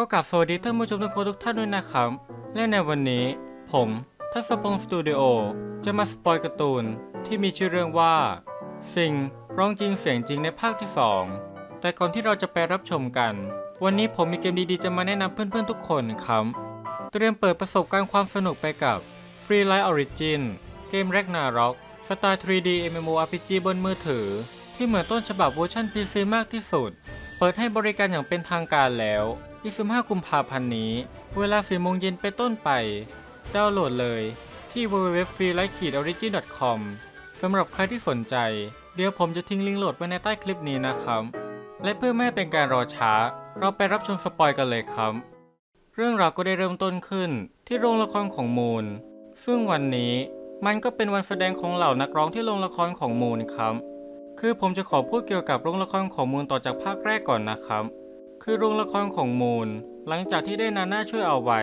ก็กลับสวัสดีท่านผู้ชมทุกคนทุกท่านด้วยนะครับ และในวันนี้ ผมทัศพงศ์สตูดิโอจะมาสปอยการ์ตูนที่มีชื่อเรื่องว่า สิ่งร้องจริงเสียงจริงในภาคที่ 2 แต่ก่อนที่เราจะไปรับชมกัน วันนี้ผมมีเกมดีๆจะมาแนะนำเพื่อนๆทุกคนครับ เตรียมเปิดประสบการณ์ความสนุกไปกับ Free Light Origin เกม Ragnarok สไตล์ 3D MMORPG บนมือถือ ที่เหมือนต้นฉบับเวอร์ชัน PC มากที่สุด เปิดให้บริการอย่างเป็นทางการแล้ว 25กุมภาพันธ์นี้ เวลา4โมงเย็นเป็นต้นไป ดาวน์โหลดเลยที่ www.freelight-origin.com สำหรับใครที่สนใจ เดี๋ยวผมจะทิ้งลิงก์โหลดไว้ในใต้คลิปนี้นะครับ และเพื่อไม่ให้เป็นการรอช้า เราไปรับชมสปอยกันเลยครับ เรื่องราวก็ได้เริ่มต้นขึ้นที่โรงละครของมูล ซึ่งวันนี้มันก็เป็นวันแสดงของเหล่านักร้องที่โรงละครของมูลครับ คือผมจะขอพูดเกี่ยวกับโรงละครของมูลต่อจากภาคแรกก่อนนะครับ คือโรงละครของมูล หลังจากที่ได้นาน่าช่วยเอาไว้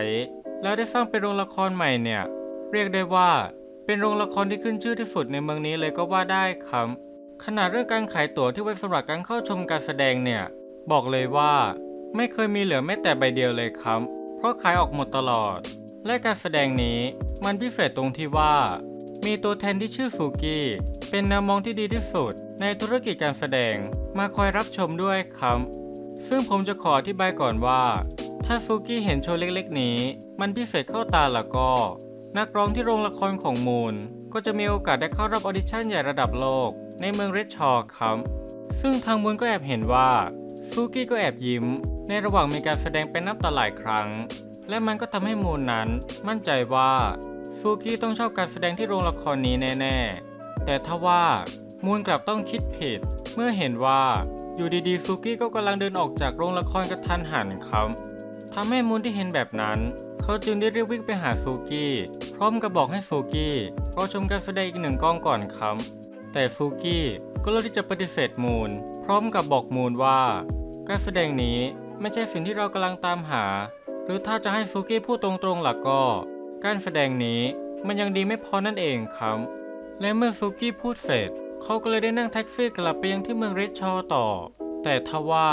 แล้วได้สร้างเป็นโรงละครใหม่เนี่ย เรียกได้ว่า เป็นโรงละครที่ขึ้นชื่อที่สุดในเมืองนี้เลยก็ว่าได้ครับขนาดเรื่องการขายตั๋วที่ไว้สำหรับการเข้าชมการแสดงเนี่ย บอกเลยว่า ไม่เคยมีเหลือแม้แต่ใบเดียวเลยครับ เพราะขายออกหมดตลอด และการแสดงนี้มันพิเศษตรงที่ว่า มีตัวแทนที่ชื่อซูกี้เป็นแนวมองที่ดีที่สุด ในธุรกิจการแสดงมาคอยรับชมด้วยครับ ซึ่งผมจะขออธิบายก่อนว่า ถ้าซูกี้เห็นโชว์เล็กๆ นี้ มันพิเศษเข้าตาแล้วก็ นักร้องที่โรงละครของมูล ก็จะมีโอกาสได้เข้ารับออดิชั่นใหญ่ระดับโลก ในเมืองเรดชอร์ครับ ซึ่งทางมูลก็แอบเห็นว่าซูกี้ก็แอบยิ้ม ในระหว่างมีการแสดงเป็นนับต่อหลายครั้ง และมันก็ทำให้มูลนั้น มั่นใจว่าซูกี้ต้องชอบการแสดงที่โรงละครนี้แน่ ๆ แต่ทว่ามูลกลับต้องคิดผิด เมื่อเห็นว่า อยู่ดีๆซูกี้ก็กำลังเดินออกจากโรงละครกระทันหันครับทำให้มูลที่เห็นแบบนั้น เขาจึงได้รีบวิ่งไปหาซูกี้ พร้อมกับบอกให้ซูกี้รอชมการแสดงอีกหนึ่งกล้องก่อนครับแต่ซูกี้ก็เลือกที่จะปฏิเสธมูลพร้อมกับบอกมูลว่า การแสดงนี้ไม่ใช่สิ่งที่เรากำลังตามหา หรือถ้าจะให้ซูกี้พูดตรงๆล่ะก็ การแสดงนี้มันยังดีไม่พอนั่นเองครับ และเมื่อซูกี้พูดเสร็จ เขาก็เลยได้นั่งแท็กซี่กลับไปยังที่เมืองเรดชอต่อ แต่ทว่า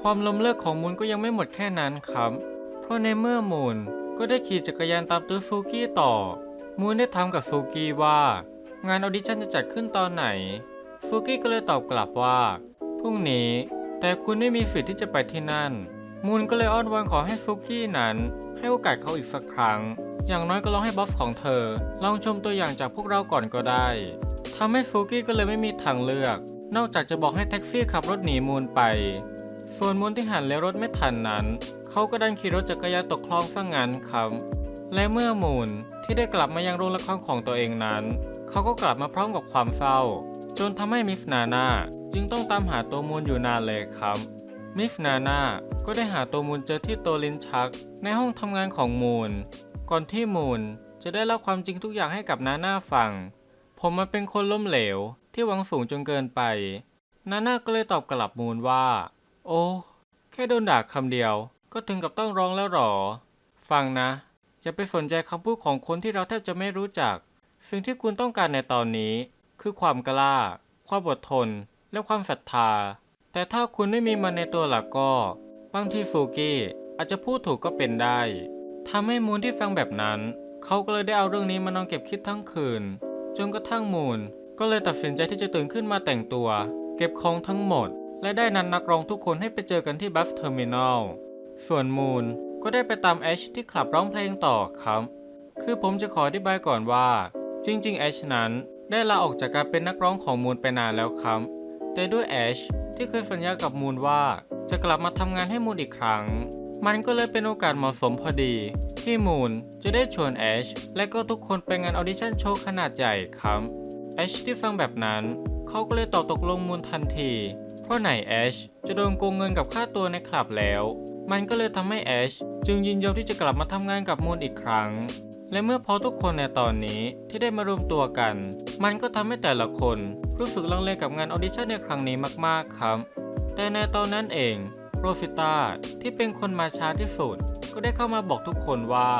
ความล้มเลิกของมูลก็ยังไม่หมดแค่นั้นครับ เพราะในเมื่อมูลก็ได้ขี่จักรยานตามตื้อซูกี้ต่อ มูลได้ถามกับซูกี้ว่า งานออดิชั่นจะจัดขึ้นตอนไหน ซูกี้ก็เลยตอบกลับว่า พรุ่งนี้ แต่คุณไม่มีสิทธิ์ที่จะไปที่นั่น มูลก็เลยอ้อนวอนขอให้ซูกี้นั้น ให้โอกาสเขาอีกสักครั้ง อย่างน้อยก็ลองให้บอสของเธอ ลองชมตัวอย่างจากพวกเราก่อนก็ได้ ทำให้ซูกี้ก็เลยไม่มีทางเลือก นอกจากจะบอกให้แท็กซี่ขับรถหนีมูลไป ส่วนมูลที่หันเลี้ยวรถไม่ทันนั้น เขาก็ดันขี่รถจักรยานตกคลองซะงั้นครับ และเมื่อมูลที่ได้กลับมายังโรงละครของตัวเองนั้น เขาก็กลับมาพร้อมกับความเศร้า จนทำให้มิสนาน่าจึงต้องตามหาตัวมูลอยู่นานเลยครับมิสนาน่าก็ได้หาตัวมูลเจอที่โตลินชัก ในห้องทำงานของมูล ก่อนที่มูลจะได้เล่าความจริงทุกอย่างให้กับนาน่าฟัง ผมมันเป็นคนล้มเหลวที่หวังสูงจนเกินไป นาน่าก็เลยตอบกลับมูลว่า โอ้ แค่โดนด่าคำเดียว ก็ถึงกับต้องร้องแล้วหรอ ฟังนะจะไปสนใจคำพูดของคนที่เราแทบจะไม่รู้จัก สิ่งที่คุณต้องการในตอนนี้ คือความกล้า ความอดทน และความศรัทธา แต่ถ้าคุณไม่มีมันในตัวหลักก็ บางทีซูกี้อาจจะพูดถูกก็เป็นได้ทำให้มูลที่ฟังแบบนั้น เขาก็เลยได้เอาเรื่องนี้มานอนเก็บคิดทั้งคืน จนกระทั่งมูลก็เลยตัดสินใจที่จะตื่นขึ้นมาแต่งตัว เก็บของทั้งหมด และได้นัดนนักร้องทุกคนให้ไปเจอกันที่บัสเทอร์มินอลส่วนมูลก็ได้ไปตามแอชที่คลับร้องเพลงต่อครับ คือผมจะขออธิบายก่อนว่า จริงๆแอชนั้นได้ลาออกจากการเป็นนักร้องของมูลไปนานแล้วครับ แต่ด้วยแอชที่เคยสัญญากับมูลว่าจะกลับมาทำงานให้มูลอีกครั้ง มันก็เลยเป็นโอกาสเหมาะสมพอดี ที่มูลจะได้ชวนแอชและก็ทุกคนไปงานออดิชั่นโชว์ขนาดใหญ่ครับแอชที่ฟังแบบนั้น เขาก็เลยตอบตกลงมูลทันที เพราะไหนแอชจะโดนโกงเงินกับค่าตัวในคลับแล้ว มันก็เลยทำให้แอชจึงยินยอมที่จะกลับมาทำงานกับมูลอีกครั้ง และเมื่อพอทุกคนในตอนนี้ที่ได้มารวมตัวกัน มันก็ทำให้แต่ละคนรู้สึกลังเลกับงานออดิชั่นในครั้งนี้มากๆครับ แต่ในตอนนั้นเอง โรซิต้าที่เป็นคนมาช้าที่สุด ก็ได้เข้ามาบอกทุกคนว่า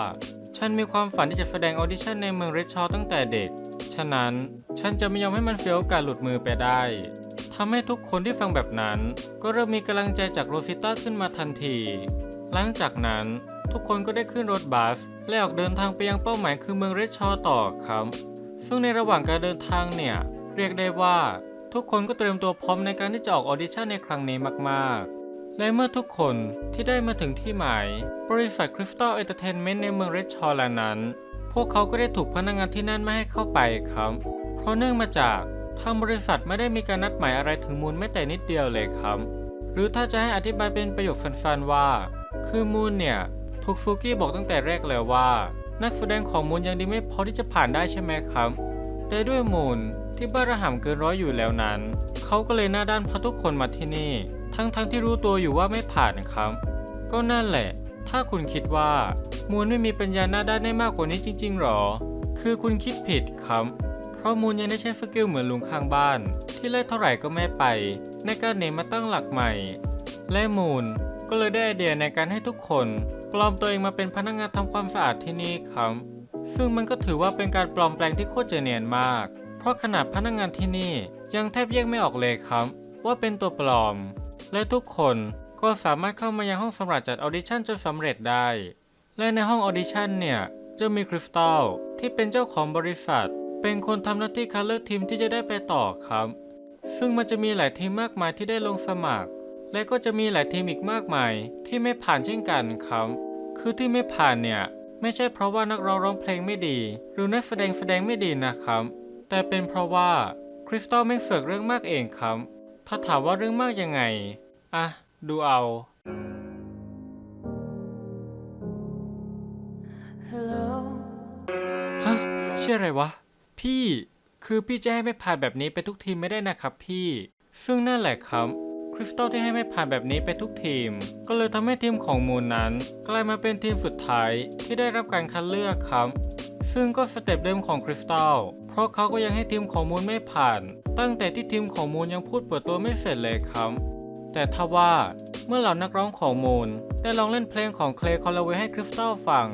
ฉันมีความฝันที่จะแสดงออดิชั่นในเมืองเรดชอร์ตั้งแต่เด็ก ฉะนั้นฉันจะไม่ยอมให้มันเสียโอกาสหลุดมือไปได้ทำให้ทุกคนที่ฟังแบบนั้น ก็เริ่มมีกำลังใจจากโรซิต้าขึ้นมาทันที หลังจากนั้นทุกคนก็ได้ขึ้นรถบัสและออกเดินทางไปยังเป้าหมายคือเมืองเรดชอร์ต่อครับ ซึ่งในระหว่างการเดินทางเนี่ยเรียกได้ว่าทุกคนก็เตรียมตัวพร้อมในการที่จะออกออดิชั่นในครั้งนี้มาก ๆ และเมื่อทุกคนที่ได้มาถึงที่หมาย บริษัท Crystal Entertainment ในเมืองเรดชอร์แลนั้น พวกเขาก็ได้ถูกพนักงานที่นั่นไม่ให้เข้าไปครับ เพราะเนื่องมาจากทางบริษัทไม่ได้มีการนัดหมายอะไรถึงมูลแม้แต่นิดเดียวเลยครับ หรือถ้าจะให้อธิบายเป็นประโยคสั้นๆว่า คือมูลเนี่ยถูกซูกี้บอกตั้งแต่แรกแล้วว่า นักแสดงของมูลยังดีไม่พอที่จะผ่านได้ใช่ไหมครับ แต่ด้วยมูลที่บ้าระห่ำเกินร้อยอยู่แล้วนั้น เขาก็เลยหน้าด้านพาทุกคนมาที่นี่ ทั้งๆที่รู้ตัวอยู่ว่าไม่ผ่านครับ ก็นั่นแหละ ถ้าคุณคิดว่า มูลไม่มีปัญญาหน้าด้านได้มากกว่านี้จริง ๆหรอ คือคุณคิดผิดครับ เพราะมูลยังได้ใช้สกิลเหมือนลุงข้างบ้าน ที่ไล่เท่าไหร่ก็ไม่ไป ในการหนีมาตั้งหลักใหม่ และมูลก็เลยได้ไอเดียในการให้ทุกคนปลอมตัวเองมาเป็นพนักงานทำความสะอาดที่นี่ครับ ซึ่งมันก็ถือว่าเป็นการปลอมแปลงที่โคตรเจเนียนมาก เพราะขนาดพนักงานที่นี่ยังแทบแยกไม่ออกเลยครับ ว่าเป็นตัวปลอม และทุกคนก็สามารถเข้ามายังห้องสำหรับจัดออดิชั่นจนสำเร็จได้ และในห้องออดิชั่นเนี่ยจะมีคริสตัลที่เป็นเจ้าของบริษัท เป็นคนทำหน้าที่คัดเลือกทีมที่จะได้ไปต่อครับ ซึ่งมันจะมีหลายทีมมากมายที่ได้ลงสมัคร และก็จะมีหลายทีมอีกมากมายที่ไม่ผ่านเช่นกันครับ คือที่ไม่ผ่านเนี่ยไม่ใช่เพราะว่านักร้องร้องเพลงไม่ดี หรือนักแสดงแสดงไม่ดีนะครับ แต่เป็นเพราะว่าคริสตัลไม่เสือกเรื่องมากเองครับ ถ้าถามว่าเรื่องมากยังไง อะ ดูเอา Hello. ฮะเชื่ออะไรวะ พี่ คือพี่จะให้ไม่ผ่านแบบนี้ไปทุกทีมไม่ได้นะครับพี่ ซึ่งนั่นแหละครับคริสตัลที่ให้ไม่ผ่านแบบนี้ไปทุกทีม ก็เลยทำให้ทีมของมูลนั้น กลายมาเป็นทีมสุดท้ายที่ได้รับการคัดเลือกครับ ซึ่งก็สเต็ปเดิมของคริสตัลเพราะเขาก็ยังให้ทีมของมูลไม่ผ่าน ตั้งแต่ที่ทีมของมูลยังพูดเปิดตัวไม่เสร็จเลยครับ แต่ทว่าเมื่อเหล่านักร้องของมูลได้ลองเล่นเพลงของเคลย์คอลลาเวย์ให้คริสตัลฟัง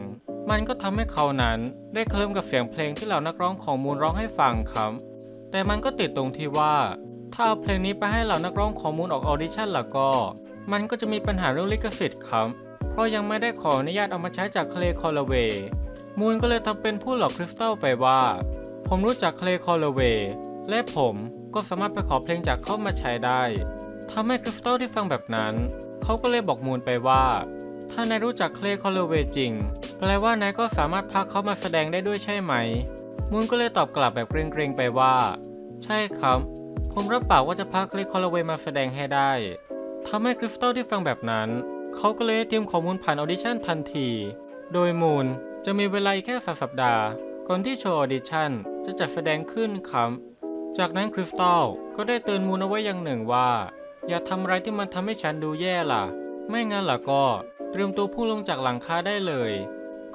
มันก็ทำให้เขานั้นได้เคลิ้มกับเสียงเพลงที่เหล่านักร้องของมูลร้องให้ฟังครับแต่มันก็ติดตรงที่ว่าถ้าเอาเพลงนี้ไปให้เหล่านักร้องของมูลออกออดิชั่นล้วก็ มันก็จะมีปัญหาเรื่องลิขสิทธิ์ครับ เพราะยังไม่ได้ขออนุญาตเอามาใช้จากเคลย์คอลลาเวย์มูลก็เลยทำเป็นผู้หลอกคริสตัลไปว่า ผมรู้จักเคลย์คอลลาเวย์และผมก็สามารถไปขอเพลงจากเขามาใช้ได้ ทำให้คริสตัลที่ฟังแบบนั้น เขาก็เลยบอกมูลไปว่า ถ้านายรู้จักเคลย์คอลเลเวจริง แปลว่านายก็สามารถพาเขามาแสดงได้ด้วยใช่ไหม มูลก็เลยตอบกลับแบบเกรงๆไปว่า ใช่ครับ ผมรับปากว่าจะพาเคลย์คอลเลเวมาแสดงให้ได้ทำให้คริสตัลที่ฟังแบบนั้น เขาก็เลยเตรียมข้อมูลผ่านออดิชั่นทันที โดยมูลจะมีเวลาแค่สสัปดาห์ ก่อนที่โชว์ออดิชั่นจะจัดแสดงขึ้นครับ จากนั้นคริสตัลก็ได้เตือนมูลเอาไว้อย่างหนึ่งว่า อย่าทำอะไรที่มันทำให้ฉันดูแย่ล่ะ ไม่งั้นล่ะก็เตรียมตัวพุ่งลงจากหลังคาได้เลย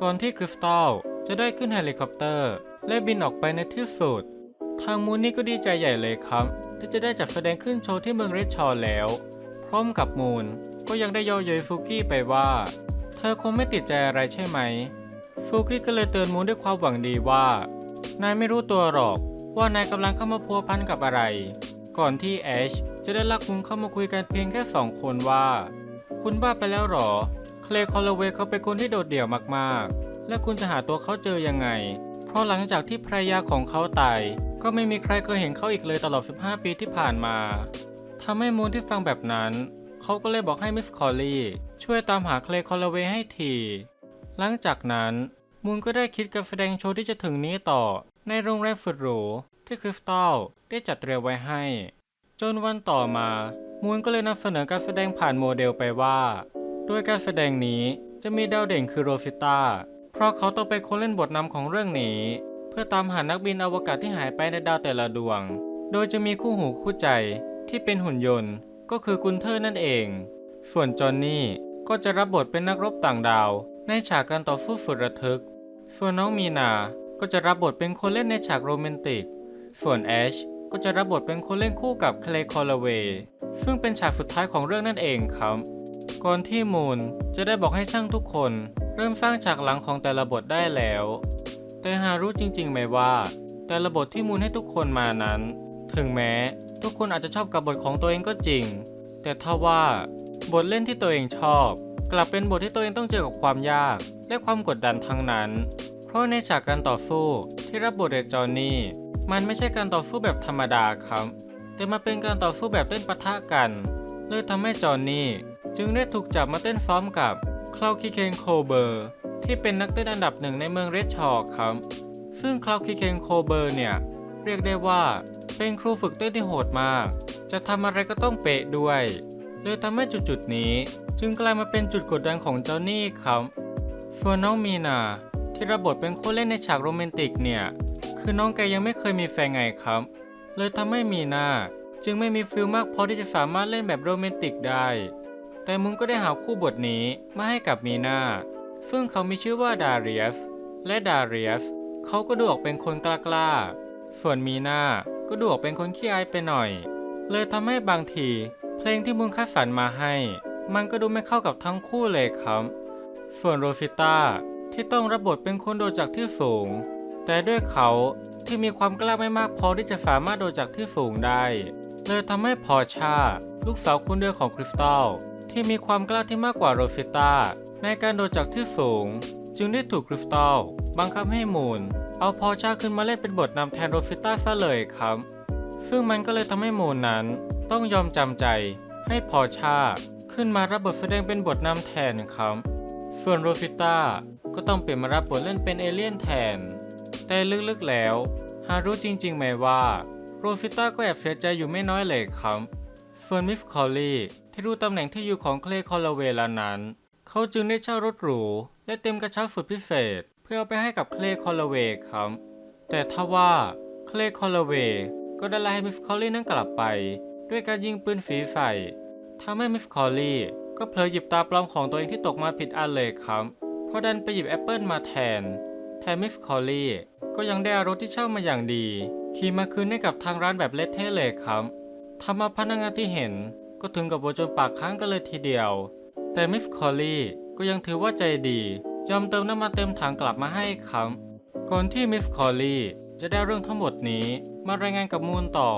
ก่อนที่คริสตัลจะได้ขึ้นเฮลิคอปเตอร์ และบินออกไปในที่สุด ทางมูนนี่ก็ดีใจใหญ่เลยครับ ที่จะได้จัดแสดงขึ้นโชว์ที่เมืองเรดชอร์แล้ว พร้อมกับมูนก็ยังได้ย่อเย้ยซูกี้ไปว่า เธอคงไม่ติดใจอะไรใช่ไหมซูกี้ก็เลยเตือนมูนด้วยความหวังดีว่า นายไม่รู้ตัวหรอกว่านายกำลังเข้ามาพัวพันกับอะไร ก่อนที่แอชจะได้ลักมุงเข้ามาคุยกันเพียงแค่สองคนว่า คุณบ้าไปแล้วหรอ เคลย์คอลเวย์เขาเป็นคนที่โดดเดี่ยวมากๆ และคุณจะหาตัวเขาเจอยังไง เพราะหลังจากที่ภรรยาของเขาตายก็ไม่มีใครเคยเห็นเขาอีกเลยตลอด 15 ปีที่ผ่านมาทำให้มูนที่ฟังแบบนั้น เขาก็เลยบอกให้มิสคอลลี่ช่วยตามหาเคลย์คอลลเวย์ให้ที หลังจากนั้นมูนก็ได้คิดการแสดงโชว์ที่จะถึงนี้ต่อในโรงแรมสุดหรู ที่คริสตัลได้จัดเตรียมไว้ให้ จนวันต่อมามูนก็เลยนำเสนอการแสดงผ่านโมเดลไปว่าโดยการแสดงนี้จะมีดาวเด่นคือโรซิต้าเพราะเขาต้องเป็นคนเล่นบทนำของเรื่องนี้ เพื่อตามหานักบินอวกาศที่หายไปในดาวแต่ละดวง โดยจะมีคู่หูคู่ใจที่เป็นหุ่นยนต์ ก็คือกุนเทอร์นั่นเอง ส่วนจอห์นนี่ก็จะรับบทเป็นนักรบต่างดาว ในฉากการต่อสู้สุดระทึก ส่วนน้องมีนา ก็จะรับบทเป็นคนเล่นในฉากโรแมนติก ส่วนแอชก็จะรับบทเป็นคนเล่นคู่กับเคลย์คอลเวย์ซึ่งเป็นฉากสุดท้ายของเรื่องนั่นเองครับ ก่อนที่มูนจะได้บอกให้ช่างทุกคน เริ่มสร้างฉากหลังของแต่ละบทได้แล้ว แต่หารู้จริงๆไหมว่า แต่ละบทที่มูนให้ทุกคนมานั้น ถึงแม้ทุกคนอาจจะชอบกับบทของตัวเองก็จริง แต่ถ้าว่าบทเล่นที่ตัวเองชอบ กลับเป็นบทที่ตัวเองต้องเจอกับความยาก และความกดดันทั้งนั้น เพราะในฉากการต่อสู้ที่รับบทโดยจอห์นนี่ มันไม่ใช่การต่อสู้แบบธรรมดาครับ แต่มาเป็นการต่อสู้แบบเต้นปะทะกันเลยทำให้จอห์นนี่จึงได้ถูกจับมาเต้นซ้อมกับคลาวคิเคนโคเบอร์ ที่เป็นนักเต้นอันดับหนึ่งในเมืองเรดชอร์ครับ ซึ่งคลาวคิเคนโคเบอร์เนี่ย เรียกได้ว่าเป็นครูฝึกเต้นที่โหดมาก จะทำอะไรก็ต้องเป๊ะด้วยเลยทำให้จุดๆนี้ จึงกลายมาเป็นจุดกดดันของจอห์นนี่ครับ ส่วนน้องมีนาที่รับบทเป็นคนเล่นในฉากโรแมนติกเนี่ย คือน้องแกยังไม่เคยมีแฟนไงครับ เลยทำให้มีหน้า จึงไม่มีฟิลมากพอที่จะสามารถเล่นแบบโรแมนติกได้ แต่มุงก็ได้หาคู่บทนี้มาให้กับมีหน้า ซึ่งเขามีชื่อว่าดาเรียสและดาเรียสเขาก็ดูออกเป็นคนกล้าๆ ส่วนมีหน้าก็ดูออกเป็นคนขี้อายไปหน่อย เลยทำให้บางที เพลงที่มุงคัดสรรมาให้ มันก็ดูไม่เข้ากับทั้งคู่เลยครับ ส่วนโรซิต้าที่ต้องรับบทเป็นคนโดดจากที่สูง แต่ด้วยเขาที่มีความกล้าไม่มากพอที่จะสามารถโดดจากที่สูงได้ เลยทำให้พอชา ลูกสาวคนเดียวของคริสตัลที่มีความกล้าที่มากกว่าโรซิต้าในการโดดจากที่สูง จึงได้ถูกคริสตัลบังคับให้มูนเอาพอชาขึ้นมาเล่นเป็นบทนำแทนโรซิต้าซะเลยครับ ซึ่งมันก็เลยทำให้มูนนั้นต้องยอมจำใจให้พอชาขึ้นมารับบทแสดงเป็นบทนำแทนครับ ส่วนโรซิต้าก็ต้องเปลี่ยนมารับบทเล่นเป็นเอเลี่ยนแทน แต่ลึกๆแล้วหารู้จริงๆไหมว่าโรซิต้าก็แอบเสียใจอยู่ไม่น้อยเลยครับ ส่วนมิสคอลลี่ที่รู้ตำแหน่งที่อยู่ของเคลย์คอลลเวล้วนั้น เขาจึงได้เช่ารถหรู และเต็มกระเช้าสุดพิเศษ เพื่อเอาไปให้กับเคลย์คอลลเวครับ แต่ทว่าเคลย์คอลลเวก็ได้ไล่ให้มิสคอลลี่นั้นกลับไป ด้วยการยิงปืนฝีใส่ทำให้มิสคอลลี่ก็เผลอหยิบตาปลอมของตัวเองที่ตกมาผิดอันเลยครับ เพราะดันไปหยิบแอปเปิลมาแทน แทนมิสคอลลี่ ก็ยังได้อารถที่เช่ามาอย่างดี ขี่มาคืนให้กับทางร้านแบบเละเทะเลยครับทำมาพนักงานที่เห็น ก็ถึงกับโวจนปากค้างกันเลยทีเดียว แต่มิสคอลลี่ก็ยังถือว่าใจดียอมเติมน้ำมันเต็มถังกลับมาให้ครับก่อนที่มิสคอลลี่จะได้เรื่องทั้งหมดนี้มารายงานกับมูนต่อ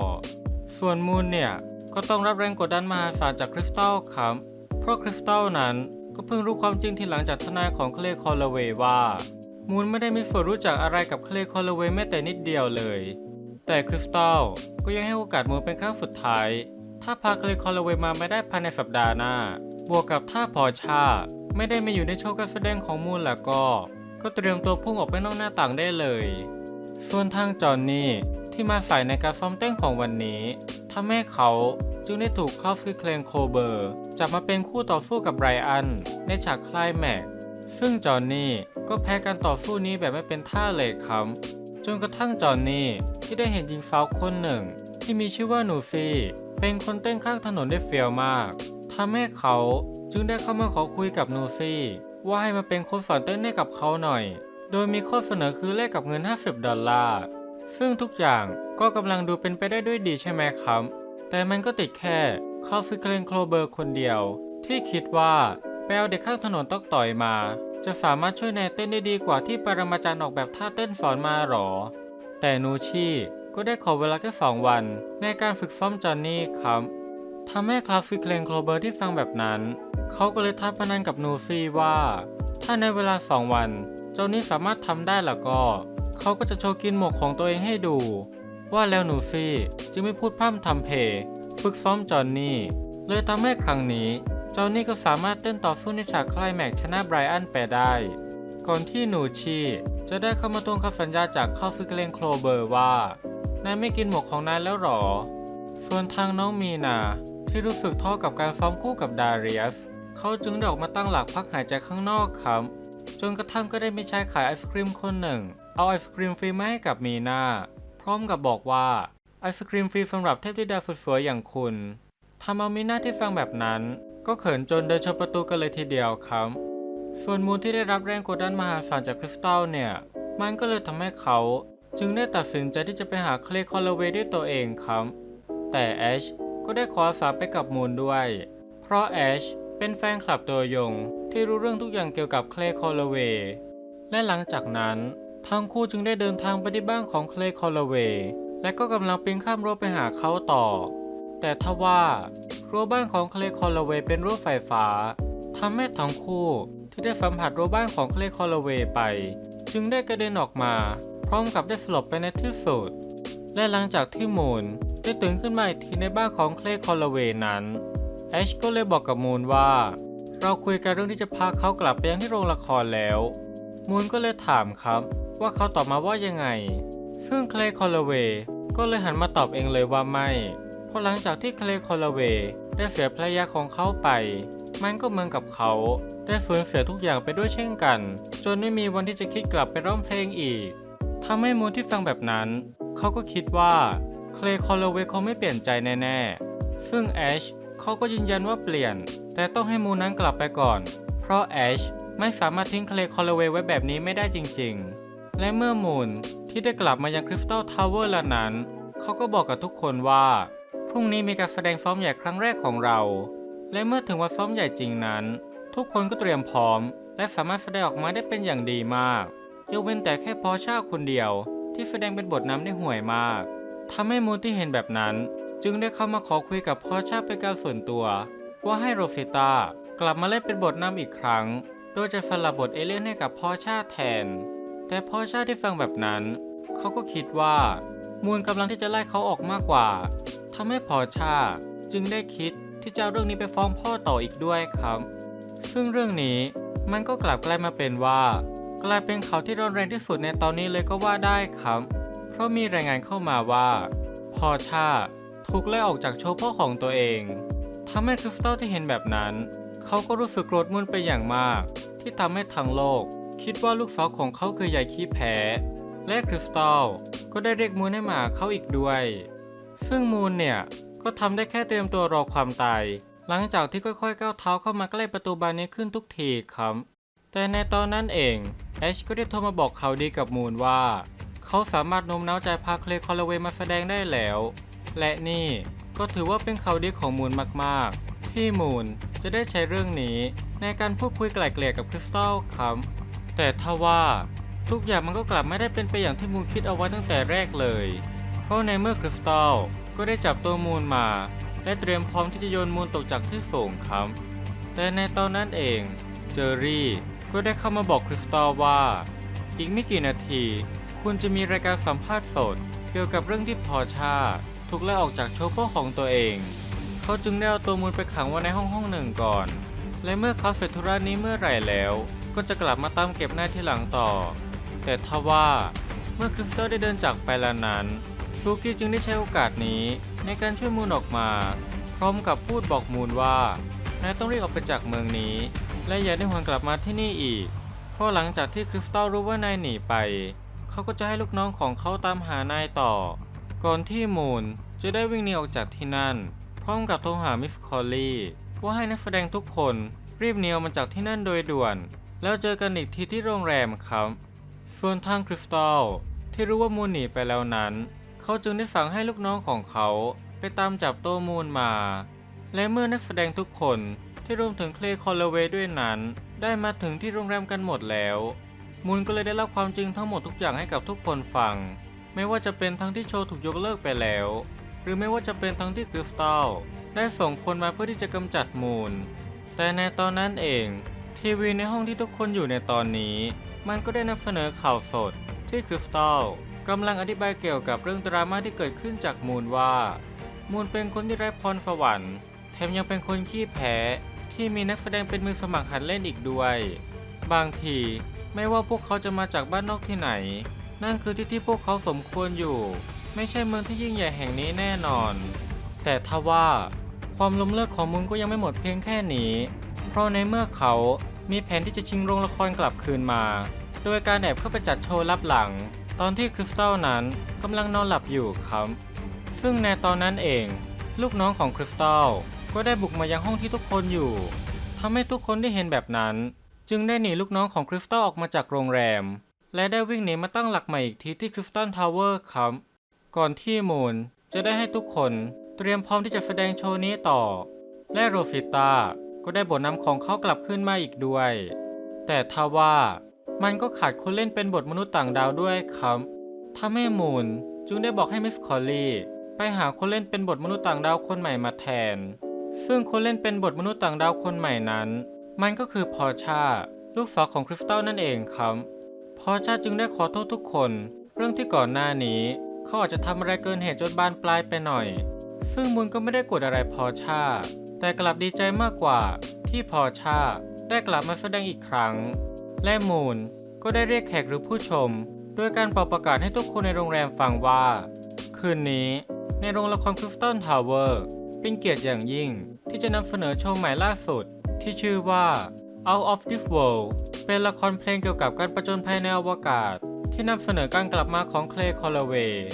ส่วนมูนเนี่ย ก็ต้องรับแรงกดดันมหาศาลจากคริสตัลครับ เพราะคริสตัลนั้นก็เพิ่งรู้ความจริงที่หลังจากทนายของเคลย์คอลลาเวย์ว่า มูนไม่ได้มีส่วนรู้จักอะไรกับเคลย์คอลลเวย์แม้แต่นิดเดียวเลย แต่คริสตัลก็ยังให้โอกาสมูนเป็นครั้งสุดท้าย ถ้าพาเคลย์คอลลเวย์มาไม่ได้ภายในสัปดาห์หน้า บวกกับถ้าพอชา ไม่ได้มาอยู่ในโชว์การแสดงของมูนแล้วก็ ก็เตรียมตัวพุ่งออกไปนอกหน้าต่างได้เลย ส่วนทางจอนนี่ที่มาใส่ในการซ้อมเต้นของวันนี้ทำให้เขาจึงได้ถูกคลาสเคลงโคเบอร์จับมาเป็นคู่ต่อสู้กับไบรอันในฉากคลายแม็ก ซึ่งจอห์นนี่ก็แพ้การต่อสู้นี้แบบไม่เป็นท่าเลยครับจนกระทั่งจอห์นนี่ที่ได้เห็นหญิงสาวคนหนึ่ง ที่มีชื่อว่าหนูซี่เป็นคนเต้นข้างถนนได้เฟียวมากทำให้เขาจึงได้เข้ามาขอคุยกับนูซี่ว่าให้มาเป็นคนสอนเต้นให้กับเขาหน่อย โดยมีข้อเสนอคือแลกกับเงิน 50 ดอลลาร์ ซึ่งทุกอย่างก็กำลังดูเป็นไปได้ด้วยดีใช่ไหมครับ แต่มันก็ติดแค่คาฟิเคลนโคลเบอร์คนเดียว ที่คิดว่า ไปเอาเด็กข้างถนนต้อกต่อยมา จะสามารถช่วยนายเต้นได้ดีกว่าที่ปรมาจารย์ออกแบบท่าเต้นสอนมาหรอ แต่นูชี่ก็ได้ขอเวลาแค่สองวัน ในการฝึกซ้อมจอนนี่ครับทำให้คลาสฟิกเลนโคลเบอร์ที่ฟังแบบนั้น เขาก็เลยท้าพนันกับนูซี่ว่า ถ้าในเวลาสองวัน เจ้านี้สามารถทำได้แล้วก็ เขาก็จะโชว์กินหมวกของตัวเองให้ดู ว่าแล้วนูซี่จึงไม่พูดพร่ำทำเพลฝึกซ้อมจอนนี่เลยทำให้ครั้งนี้ จอห์นนี่ก็สามารถเต้นต่อสู้ในฉากคลายแม็กชนะไบรอันไปได้ ก่อนที่หนูชีจะได้เข้ามาทวงคำสัญญาจากข้าฟิกเลนโคลเบอร์ว่านายไม่กินหมวกของนายแล้วหรอ ส่วนทางน้องมีนาที่รู้สึกท้อกับการซ้อมคู่กับดาเรียส เขาจึงออกมาตั้งหลักพักหายใจข้างนอกครับ จนกระทั่งก็ได้มีชายขายไอศครีมคนหนึ่ง เอาไอศครีมฟรีมาให้กับมีนาพร้อมกับบอกว่าไอศครีมฟรีสำหรับเทพธิดาสุดสวยอย่างคุณทำเอามีนาที่ฟังแบบนั้น ก็เขินจนเดินชนประตูกันเลยทีเดียวครับ ส่วนมูลที่ได้รับแรงกดดันมหาศาลจากคริสตัลเนี่ย มันก็เลยทำให้เขาจึงได้ตัดสินใจที่จะไปหาเคลย์คอลลเวย์ด้วยตัวเองครับ แต่แอชก็ได้ขออาสาไปกับมูนด้วย เพราะแอชเป็นแฟนคลับตัวยงที่รู้เรื่องทุกอย่างเกี่ยวกับเคลย์คอลลเวย์และหลังจากนั้น ทั้งคู่จึงได้เดินทางไปที่บ้านของเคลย์คอลลเวย์และก็กำลังปีนข้ามรั้วไปหาเขาต่อ แต่ทว่า รั้วบ้านของเคลย์คอลลาเวย์เป็นรั้วไฟฟ้าททำให้ทั้งคู่ที่ได้สัมผัสรั้วบ้านของเคลย์คอลลเวย์ไป จึงได้กระเด็นออกมา พร้อมกับได้สลบไปในที่สุด และหลังจากที่มูนได้ตื่นขึ้นมาอีกทีในบ้านของเคลย์คอลลเวย์นั้นแอชก็เลยบอกกับมูนว่า เราคุยกันเรื่องที่จะพาเขากลับไปยังที่โรงละครแล้ว มูนก็เลยถามครับว่าเขาตอบมาว่ายังไง ซึ่งเคลย์คอลลเวย์ก็เลยหันมาตอบเองเลยว่าไม่ เพราะหลังจากที่เคลย์คอลลเวย์ได้เสียภรรยาของเขาไป มันก็เหมือนกับเขา ได้สูญเสียทุกอย่างไปด้วยเช่นกัน จนไม่มีวันที่จะคิดกลับไปร้องเพลงอีกทำให้มูนที่ฟังแบบนั้น เขาก็คิดว่าเคลย์คอลลเวย์คงไม่เปลี่ยนใจแน่ๆ ซึ่งแอชเขาก็ยืนยันว่าเปลี่ยน แต่ต้องให้มูนนั้นกลับไปก่อน เพราะแอชไม่สามารถทิ้งเคลย์คอลลเวย์ไว้แบบนี้ไม่ได้จริงๆ และเมื่อมูนที่ได้กลับมายังคริสตัลทาวเวอร์แล้วนั้น เขาก็บอกกับทุกคนว่า พรุ่งนี้มีการแสดงซ้อมใหญ่ครั้งแรกของเรา และเมื่อถึงวันซ้อมใหญ่จริงนั้น ทุกคนก็เตรียมพร้อม และสามารถแสดงออกมาได้เป็นอย่างดีมากยกเว้นแต่แค่พอชาคนเดียว ที่แสดงเป็นบทนำได้ห่วยมากทำให้มูนที่เห็นแบบนั้น จึงได้เข้ามาขอคุยกับพอชาเป็นการส่วนตัว ว่าให้โรซิต้ากลับมาเล่นเป็นบทนำอีกครั้ง โดยจะสลับบทเอเลี่ยนให้กับพอชาแทน แต่พอชาที่ฟังแบบนั้น เขาก็คิดว่า มูนกำลังที่จะไล่เขาออกมากกว่า ทำให้พอชาจึงได้คิดที่จะเอาเรื่องนี้ไปฟ้องพ่อต่ออีกด้วยครับ ซึ่งเรื่องนี้มันก็กลับกลายมาเป็นว่า กลายเป็นข่าวที่ร้อนแรงที่สุดในตอนนี้เลยก็ว่าได้ครับ เพราะมีรายงานเข้ามาว่าพอชาถูกไล่ออกจากโชว์พ่อของตัวเองทำให้คริสตัลที่เห็นแบบนั้น เขาก็รู้สึกโกรธมุ่นไปอย่างมาก ที่ทำให้ทั้งโลก คิดว่าลูกสาวของเขาคือยายขี้แพ้ และคริสตัลก็ได้เรียกมูนให้มาหาเขาอีกด้วย ซึ่งมูนเนี่ย ก็ทำได้แค่เตรียมตัวรอความตาย หลังจากที่ค่อยๆก้าวเท้าเข้ามาใกล้ประตูบานนี้ขึ้นทุกทีครับ แต่ในตอนนั้นเองแอชก็ได้โทรมาบอกเขาดีกับมูนว่า เขาสามารถโน้มน้าวใจพาเคลย์คอลเวย์มาแสดงได้แล้ว และนี่ก็ถือว่าเป็นข่าวดีของมูนมากๆ ที่มูนจะได้ใช้เรื่องนี้ ในการพูดคุยไกล่เกลี่ยกับคริสตัลครับแต่ถ้าว่าทุกอย่างมันก็กลับไม่ได้เป็นไปอย่างที่มูนคิดเอาไว้ตั้งแต่แรกเลย เพราะในเมื่อคริสตัลก็ได้จับตัวมูนมา และเตรียมพร้อมที่จะโยนมูนตกจากที่สูงครับ แต่ในตอนนั้นเองเจอรี่ก็ได้เข้ามาบอกคริสตัลว่า อีกไม่กี่นาที คุณจะมีรายการสัมภาษณ์สด เกี่ยวกับเรื่องที่พอชาถูกไล่ออกจากโชว์พ่อของตัวเอง เขาจึงได้เอาตัวมูลไปขังไว้ในห้องห้องหนึ่งก่อน และเมื่อเขาเสร็จธุระนี้เมื่อไหร่แล้ว ก็จะกลับมาตามเก็บหน้าที่หลังต่อ แต่ทว่าเมื่อคริสตัลได้เดินจากไปแล้วนั้น ซูกิจึงได้ใช้โอกาสนี้ในการช่วยมูลออกมา พร้อมกับพูดบอกมูลว่านายต้องรีบออกไปจากเมืองนี้ และอย่าได้หวนกลับมาที่นี่อีก เพราะหลังจากที่คริสตัลรู้ว่านายหนีไป เขาก็จะให้ลูกน้องของเขาตามหานายต่อ ก่อนที่มูนจะได้วิ่งหนีออกจากที่นั่น พร้อมกับโทรหามิสคอลลี่ว่าให้นักแสดงทุกคนรีบหนีออกมาจากที่นั่นโดยด่วน แล้วเจอกันอีกทีที่โรงแรมครับ ส่วนทางคริสตัลที่รู้ว่ามูนหนีไปแล้วนั้น เขาจึงได้สั่งให้ลูกน้องของเขาไปตามจับโตมูนมา และเมื่อนักแสดงทุกคนที่รวมถึงเคลย์คอลเลเวย์ด้วยนั้น ได้มาถึงที่โรงแรมกันหมดแล้ว มูนก็เลยได้เล่าความจริงทั้งหมดทุกอย่างให้กับทุกคนฟัง ไม่ว่าจะเป็นทั้งที่โชว์ถูกยกเลิกไปแล้ว หรือไม่ว่าจะเป็นทั้งที่คริสตัลได้ส่งคนมาเพื่อที่จะกำจัดมูล แต่ในตอนนั้นเอง ทีวีในห้องที่ทุกคนอยู่ในตอนนี้ มันก็ได้นำเสนอข่าวสดที่คริสตัล กำลังอธิบายเกี่ยวกับเรื่องดราม่าที่เกิดขึ้นจากมูลว่า มูลเป็นคนที่ไร้พรสวรรค์แถมยังเป็นคนขี้แพ้ที่มีนักแสดงเป็นมือสมัครหัดเล่นอีกด้วย บางทีไม่ว่าพวกเขาจะมาจากบ้านนอกที่ไหน นั่นคือที่ที่พวกเขาสมควรอยู่ ไม่ใช่เมืองที่ยิ่งใหญ่แห่งนี้แน่นอน แต่ทว่าความล้มเลิกของมูลก็ยังไม่หมดเพียงแค่นี้ เพราะในเมื่อเขามีแผนที่จะชิงโรงละครกลับคืนมา โดยการแอบเข้าไปจัดโชว์ลับหลัง ตอนที่คริสตัลนั้นกำลังนอนหลับอยู่ครับ ซึ่งในตอนนั้นเอง ลูกน้องของคริสตัลก็ได้บุกมายังห้องที่ทุกคนอยู่ทำให้ทุกคนได้เห็นแบบนั้น จึงได้หนีลูกน้องของคริสตัลออกมาจากโรงแรม และได้วิ่งหนีมาตั้งหลักใหม่อีกทีที่คริสตัลทาวเวอร์ครับ ก่อนที่มูนจะได้ให้ทุกคนเตรียมพร้อมที่จะแสดงโชว์นี้ต่อ และโรซิต้าก็ได้บทนำของเขากลับขึ้นมาอีกด้วย แต่ทว่า มันก็ขาดคนเล่นเป็นบทมนุษย์ต่างดาวด้วยครับทำให้มูนจึงได้บอกให้มิสคอลลี่ไปหาคนเล่นเป็นบทมนุษย์ต่างดาวคนใหม่มาแทน ซึ่งคนเล่นเป็นบทมนุษย์ต่างดาวคนใหม่นั้น มันก็คือพอชา ลูกสาวของคริสตัลนั่นเองครับ พอชาจึงได้ขอโทษทุกคน เรื่องที่ก่อนหน้านี้ เขาอาจจะทำอะไรเกินเหตุจนบานปลายไปหน่อย ซึ่งมูลก็ไม่ได้กดอะไรพอชา แต่กลับดีใจมากกว่าที่พอชาได้กลับมาแสดงอีกครั้ง และมูลก็ได้เรียกแขกหรือผู้ชมโดยการเป่าประกาศให้ทุกคนในโรงแรมฟังว่า คืนนี้ในโรงละครคริสตัลทาวเวอร์เป็นเกียรติอย่างยิ่ง ที่จะนำเสนอโชว์ใหม่ล่าสุด ที่ชื่อว่า Out of This World เป็นละครเพลงเกี่ยวกับการประจนภัยในอวกาศ ที่นำเสนอการกลับมาของเคลย์คอลเวย์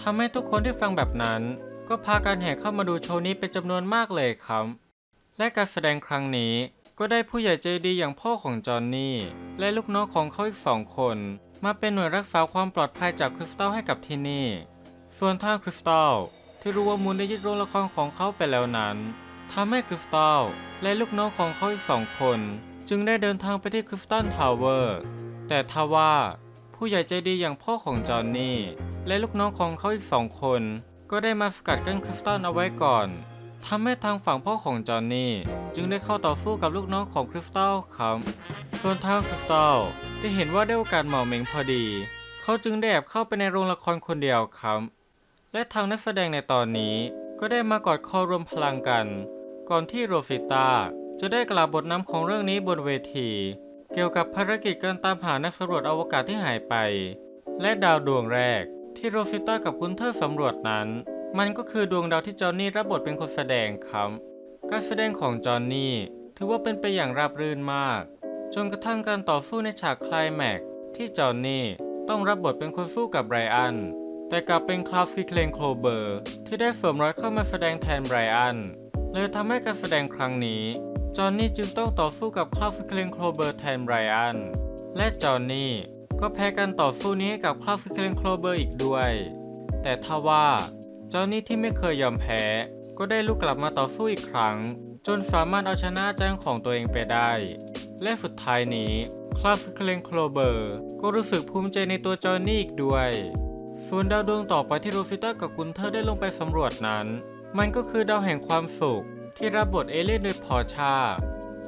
ทำให้ทุกคนที่ฟังแบบนั้น ก็พากันแห่เข้ามาดูโชว์นี้เป็นจำนวนมากเลยครับ และการแสดงครั้งนี้ ก็ได้ผู้ใหญ่ใจดีอย่างพ่อของจอห์นนี่ และลูกน้องของเขาอีกสองคน มาเป็นหน่วยรักษาความปลอดภัยจากคริสตัลให้กับที่นี่ ส่วนทางคริสตัลที่รู้ว่ามูลได้ยึดโรงละครของเขาไปแล้วนั้นทำให้คริสตัลและลูกน้องของเขาอีกสองคน จึงได้เดินทางไปที่คริสตัลทาวเวอร์แต่ทว่าผู้ใหญ่ใจดีอย่างพ่อของจอห์นนี่ และลูกน้องของเขาอีกสองคน ก็ได้มาสกัดกั้นคริสตัลเอาไว้ก่อน ทำให้ทางฝั่งพ่อของจอห์นนี่ จึงได้เข้าต่อสู้กับลูกน้องของคริสตัลครับ ส่วนทางคริสตัลที่เห็นว่าได้โอกาสเหมาะเหม็งพอดี เขาจึงได้แอบเข้าไปในโรงละครคนเดียวครับ และทางนักแสดงในตอนนี้ก็ได้มากอดคอรวมพลังกัน ก่อนที่โรซิต้าจะได้กล่าวบทนำของเรื่องนี้บนเวที เกี่ยวกับภารกิจการตามหานักสำรวจอวกาศที่หายไป และดาวดวงแรกที่โรซิต้ากับกุนเทอร์สำรวจนั้น มันก็คือดวงดาวที่จอห์นนี่รับบทเป็นคนแสดงครับ การแสดงของจอห์นนี่ถือว่าเป็นไปอย่างราบรื่นมาก จนกระทั่งการต่อสู้ในฉากคลายแม็กซ์ที่จอห์นนี่ต้องรับบทเป็นคนสู้กับไบรอัน แต่กลับเป็นคลาฟฟิเคลนโคลเบอร์ ที่ได้สวมรอยเข้ามาแสดงแทนไบรอันเลยทำให้การแสดงครั้งนี้ จอห์นนี่จึงต้องต่อสู้กับคลาฟฟิเคลนโคลเบอร์แทนไบรอัน และจอห์นนี่ก็แพ้การต่อสู้นี้ให้กับคลาฟฟิเคลนโคลเบอร์อีกด้วย แต่ทว่า จอห์นนี่ที่ไม่เคยยอมแพ้ ก็ได้ลุกกลับมาต่อสู้อีกครั้ง จนสามารถเอาชนะอาจารย์ของตัวเองไปได้ และสุดท้ายนี้คลาสเคลนโคลเบอร์ก็รู้สึกภูมิใจในตัวจอห์นนี่อีกด้วย ส่วนดาวดวงต่อไปที่โรซิต้ากับกุนเทอร์ได้ลงไปสำรวจนั้น มันก็คือดาวแห่งความสุข ที่รับบทเอเลี่ยนโดยพอชา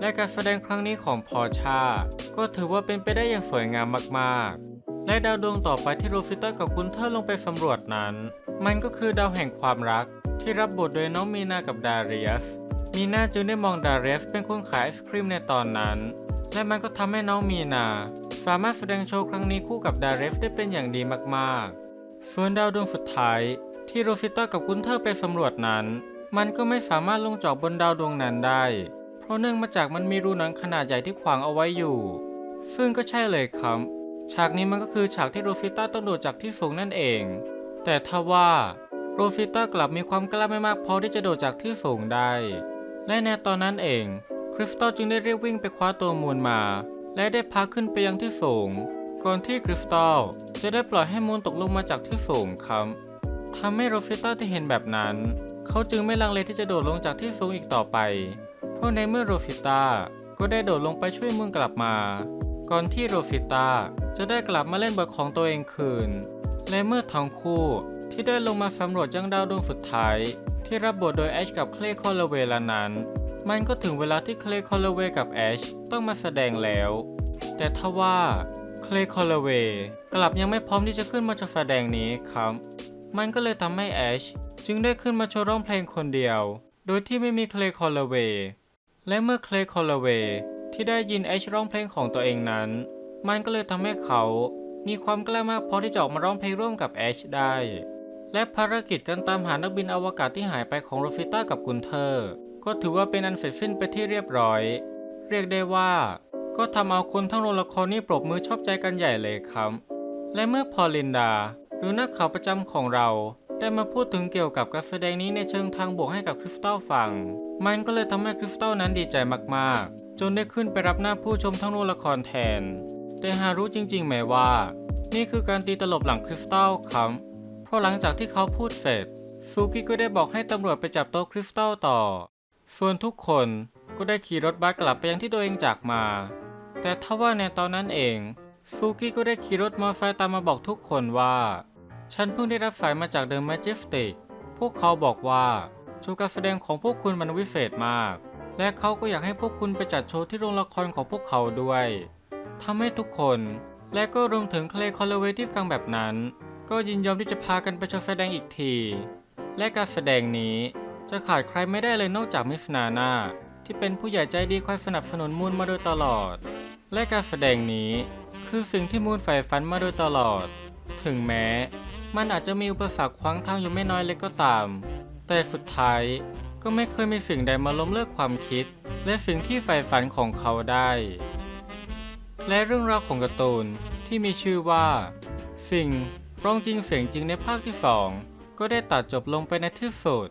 และการแสดงครั้งนี้ของพอชา ก็ถือว่าเป็นไปได้อย่างสวยงามมากๆ และดาวดวงต่อไปที่โรซิต้ากับกุนเทอร์ลงไปสำรวจนั้น มันก็คือดาวแห่งความรัก ที่รับบทโดยน้องมีนากับดาเรียส มีนาจึงได้มองดาเรียสเป็นคนขายไอศครีมในตอนนั้น และมันก็ทำให้น้องมีนา สามารถแสดงโชว์ครั้งนี้คู่กับดาเรฟได้เป็นอย่างดีมากๆ ส่วนดาวดวงสุดท้ายที่โรซิต้ากับกุนเทอร์ไปสำรวจนั้น มันก็ไม่สามารถลงจอดบนดาวดวงนั้นได้ เพราะเนื่องมาจากมันมีรูหนังขนาดใหญ่ที่ขวางเอาไว้อยู่ ซึ่งก็ใช่เลยครับ ฉากนี้มันก็คือฉากที่โรซิต้าต้องโดดจากที่สูงนั่นเอง แต่ทว่าโรซิต้ากลับมีความกล้าไม่มากพอที่จะโดดจากที่สูงได้ และในตอนนั้นเอง คริสตัลจึงได้รีบวิ่งไปคว้าตัวมูลมา และได้พาขึ้นไปยังที่สูง ก่อนที่คริสตัลจะได้ปล่อยให้มูลตกลงมาจากที่สูงครับทำให้โรซิต้าที่เห็นแบบนั้น เขาจึงไม่ลังเลที่จะโดดลงจากที่สูงอีกต่อไป เพราะในเมื่อโรซิต้าก็ได้โดดลงไปช่วยมูลกลับมา ก่อนที่โรซิต้าจะได้กลับมาเล่นบทของตัวเองคืน และเมื่อทั้งคู่ ที่ได้ลงมาสำรวจยังดาวดวงสุดท้าย ที่รับบทโดยแอชกับเคลย์คอลเวละนั้น มันก็ถึงเวลาที่เคลย์คอลเวกับแอชต้องมาแสดงแล้ว แต่ทว่าเคลย์คอลเวกลับยังไม่พร้อมที่จะขึ้นมาโชว์แสดงนี้ครับ มันก็เลยทำให้แอชจึงได้ขึ้นมาโชว์ร้องเพลงคนเดียว โดยที่ไม่มีเคลย์คอลเวและเมื่อเคลย์คอลเวที่ได้ยินแอชร้องเพลงของตัวเองนั้น มันก็เลยทำให้เขา มีความกล้ามากพอที่จะออกมาร้องเพลงร่วมกับแอชได้ และภารกิจการตามหานักบินอวกาศที่หายไปของโรฟิต้ากับกุนเทอร์ ก็ถือว่าเป็นอันเสร็จสิ้นไปที่เรียบร้อย เรียกได้ว่า ก็ทำเอาคนทั้งโรงละครนี่ปรบมือชอบใจกันใหญ่เลยครับ และเมื่อพอลินดาหรือนักข่าวประจำของเราได้มาพูดถึงเกี่ยวกับการแสดงนี้ในเชิงทางบวกให้กับคริสตัลฟัง มันก็เลยทำให้คริสตัลนั้นดีใจมากๆ จนได้ขึ้นไปรับหน้าผู้ชมทั้งโรงละครแทน แต่หารู้จริงๆไหมว่า นี่คือการตีตลบหลังคริสตัลครับเพราะหลังจากที่เขาพูดเสร็จซูกิก็ได้บอกให้ตำรวจไปจับโต๊ะคริสตัลต่อ ส่วนทุกคนก็ได้ขี่รถบัสกลับไปยังที่ตัวเองจากมา แต่ทว่าในตอนนั้นเองซูกิก็ได้ขี่รถมอเตอร์ไซค์ตามมาบอกทุกคนว่า ฉันเพิ่งได้รับสายมาจากเดอะแมจิสติก พวกเขาบอกว่าโชว์การแสดงของพวกคุณมันวิเศษมาก และเขาก็อยากให้พวกคุณไปจัดโชว์ที่โรงละครของพวกเขาด้วย ทำให้ทุกคน และก็รวมถึงเคลย์คอลเลเวที่ฟังแบบนั้น ก็ยินยอมที่จะพากันไปโชว์แสดงอีกที และการแสดงนี้จะขาดใครไม่ได้เลยนอกจากมิสนาน่าที่เป็นผู้ใหญ่ใจดีคอยสนับสนุนมูนมาโดยตลอด และการแสดงนี้คือสิ่งที่มูนใฝ่ฝันมาโดยตลอด ถึงแม้ มันอาจจะมีอุปสรรคขวางทางอยู่ไม่น้อยเล็กก็ตาม แต่สุดท้ายก็ไม่เคยมีสิ่งใดมาล้มเลิกความคิด และสิ่งที่ใฝ่ฝันของเขาได้ และเรื่องราวของการ์ตูนที่มีชื่อว่า สิ่งร้องจริงเสียงจริงในภาคที่สองก็ได้ตัดจบลงไปในที่สุด